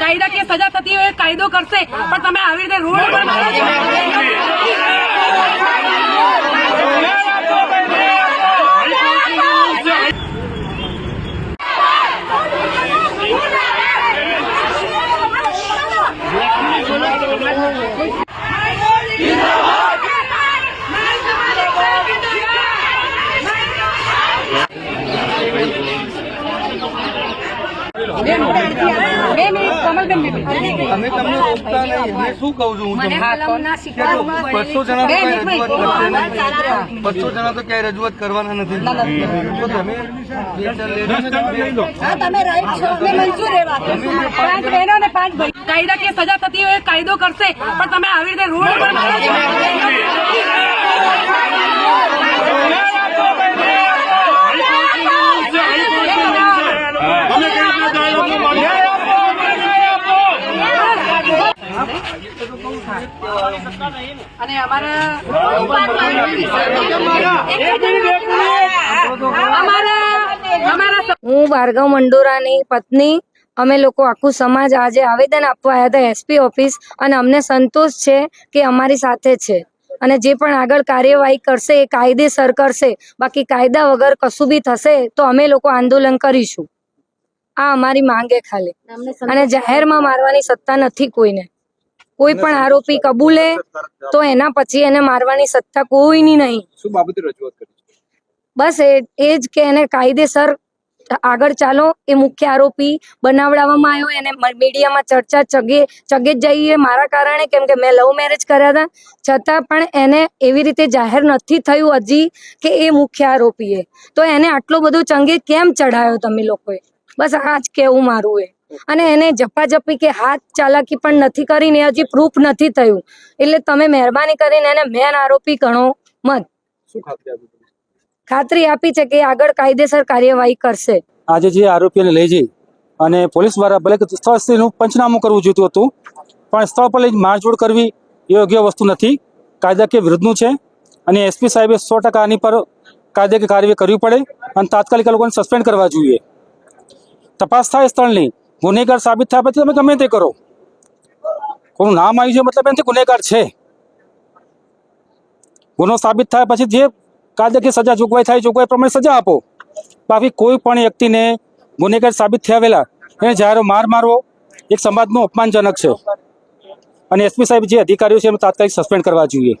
કાયદાકીય સજા થતી હોય કાયદો કરશે. પણ તમે આવી રીતે રોડ પર મારો છો. બે મિનિટ, બે મિનિટ, કમલબેન, બે મિનિટ. અમે તમને રોકતા નહીં. હું શું કહું છું બસો જણા બસો જણા તો ક્યાંય રજૂઆત કરવાના નથી. તો તમે કાયદાકીય સજા થતી હોય એ કાયદો કરશે પણ તમે આવી રીતે રોડ પર અને અમારા અમારા અમારા હું ભાર્ગવ મંડોરાની પત્ની. અમે લોકો આખું સમાજ આજે આવેદન આપવા આવ્યા હતા એસપી ઓફિસ અને અમને સંતોષ છે કે અમારી સાથે છે. અને જે પણ આગળ કાર્યવાહી કરશે એ કાયદેસર કરશે. બાકી કાયદા વગર કશું બી થશે તો અમે લોકો આંદોલન કરીશું. આ અમારી માંગે ખાલી. અને જાહેરમાં મારવાની સત્તા નથી કોઈને. કોઈ પણ આરોપી કબૂલે તો એના પછી એને મારવાની સત્તા કોઈની નહીં. શું બાબતે રજૂઆત કરી બસ એ એ જ કે એને કાયદેસર આગળ ચાલો. એ મુખ્ય આરોપી બનાવડાવવામાં આવ્યો. એને મીડિયામાં ચર્ચા ચગે ચગે જ જઈએ મારા કારણે કેમ કે મેં લવ મેરેજ કર્યા હતા. છતાં પણ એને એવી રીતે જાહેર નથી થયું હજી કે એ મુખ્ય આરોપીએ તો એને આટલો બધો ચંગે કેમ ચઢાયો તમે લોકોએ? બસ આ જ કેવું મારું એ. અને એને જપ્પાજપ્પી કે હાથ ચાલાકી પણ નથી કરીને હજી પ્રૂફ નથી થયું. એટલે તમે મહેરબાની કરીને એને મેન આરોપી ગણો મત. શું ખાતરી આપી છે કે આગળ કાયદેસર કાર્યવાહી કરશે. આજે જે આરોપીને લઈ જઈ અને પોલીસ દ્વારા ભલે સ્થળનું પંચનામું કરવું જોઈતું હતું પણ સ્થળ પર લઈ મારઝોડ કરવી એ યોગ્ય વસ્તુ નથી. કાયદાકીય વિરુદ્ધનું છે અને એસપી સાહેબે સો ટકા આની પર કાયદાકીય કાર્યવાહી કરવી પડે અને તાત્કાલિક આ લોકોને સસ્પેન્ડ કરવા જોઈએ. તપાસ થાય સ્થળની. ગુનેગાર સાબિત થયા પછી તમે ગમે તે કરો. કોનું નામ આવી છે મતલબ એનાથી ગુનેગાર છે. ગુનો સાબિત થયા પછી જે કાયદાકીય સજા જોગવાઈ થાય જોગવાઈ પ્રમાણે સજા આપો. બાકી કોઈ પણ વ્યક્તિને ગુનેગાર સાબિત થયા વેલા એને જાહેર માર મારવો એક સમાજનું અપમાનજનક છે. અને એસપી સાહેબ જે અધિકારીઓ છે એમને તાત્કાલિક સસ્પેન્ડ કરવા જોઈએ.